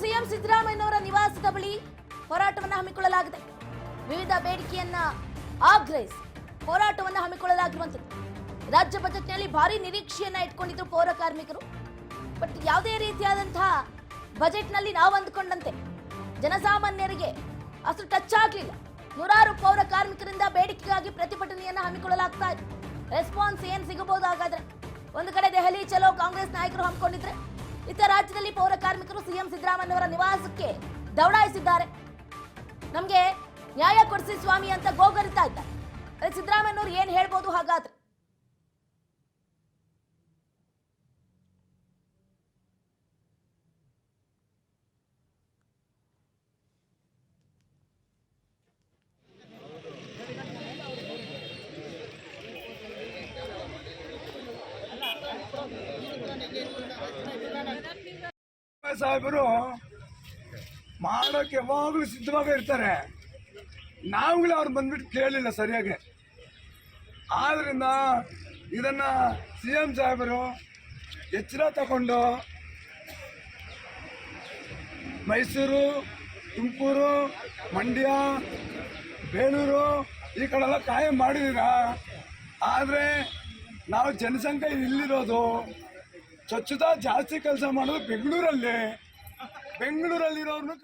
CM ಸಿದ್ದರಾಮಯ್ಯನವರ ನಿವಾಸದ ಬಳಿ ಹೋರಾಟವನ್ನು ಹಮ್ಮಿಕೊಳ್ಳಲಾಗಿದೆ. ವಿವಿಧ ಬೇಡಿಕೆಯನ್ನ ಆಗ್ರಹಿಸಿ ಹೋರಾಟವನ್ನು ಹಮ್ಮಿಕೊಳ್ಳಲಾಗಿರುವಂಥದ್ದು. ರಾಜ್ಯ ಬಜೆಟ್ನಲ್ಲಿ ಭಾರಿ ನಿರೀಕ್ಷೆಯನ್ನ ಇಟ್ಕೊಂಡಿದ್ರು ಪೌರ ಕಾರ್ಮಿಕರು. ಬಟ್ ಯಾವುದೇ ರೀತಿಯಾದಂತಹ ಬಜೆಟ್ನಲ್ಲಿ ನಾವು ಅಂದ್ಕೊಂಡಂತೆ ಜನಸಾಮಾನ್ಯರಿಗೆ ಅಷ್ಟು ಟಚ್ ಆಗಲಿಲ್ಲ. ನೂರಾರು ಪೌರ ಕಾರ್ಮಿಕರಿಂದ ಬೇಡಿಕೆಗಾಗಿ ಪ್ರತಿಭಟನೆಯನ್ನ ಹಮ್ಮಿಕೊಳ್ಳಲಾಗ್ತಾ ಇದೆ. ರೆಸ್ಪಾನ್ಸ್ ಏನ್ ಸಿಗಬಹುದು ಹಾಗಾದ್ರೆ? ಒಂದು ಕಡೆ ದೆಹಲಿ ಚಲೋ ಕಾಂಗ್ರೆಸ್ ನಾಯಕರು ಹಮ್ಮಿಕೊಂಡಿದ್ರೆ ಇತ್ತ ರಾಜ್ಯದಲ್ಲಿ ಪೌರ ಕಾರ್ಮಿಕರು ಸಿಎಂ ಸಿದ್ದರಾಮಯ್ಯವರ ನಿವಾಸಕ್ಕೆ ದೌಡಾಯಿಸಿದ್ದಾರೆ ನಮ್ಗೆ ನ್ಯಾಯ ಕೊಡಿಸಿ ಸ್ವಾಮಿ ಅಂತ ಗೋಗರಿತಾ ಇದ್ದಾರೆ ಅದೇ ಸಿದ್ದರಾಮಯ್ಯನವರು ಏನ್ ಹೇಳ್ಬೋದು ಹಾಗಾದ್ರೆ ಸಾಹೇಬರು ಮಾಡೋಕೆ ಯಾವಾಗಲೂ ಸಿದ್ಧವಾಗೇ ಇರ್ತಾರೆ. ನಾವುಗಳು ಅವ್ರು ಬಂದ್ಬಿಟ್ಟು ಕೇಳಲಿಲ್ಲ ಸರಿಯಾಗಿ. ಆದ್ದರಿಂದ ಇದನ್ನ ಸಿ ಎಂ ಸಾಹೇಬರು ಎಚ್ಚರ ತಗೊಂಡು ಮೈಸೂರು, ತುಮಕೂರು, ಮಂಡ್ಯ ಬೇಲೂರು ಈ ಕಡೆಲ್ಲ ಕಾಯಂ ಮಾಡಿದೀರ ಆದರೆ ನಾವು ಜನಸಂಖ್ಯೆ ಇಲ್ಲಿರೋದು ಸ್ವಚ್ಛತಾ ಜಾಸ್ತಿ ಕೆಲಸ ಮಾಡೋದು ಬೆಂಗಳೂರಲ್ಲೇ. ಬೆಂಗಳೂರಲ್ಲಿರೋರ್ನು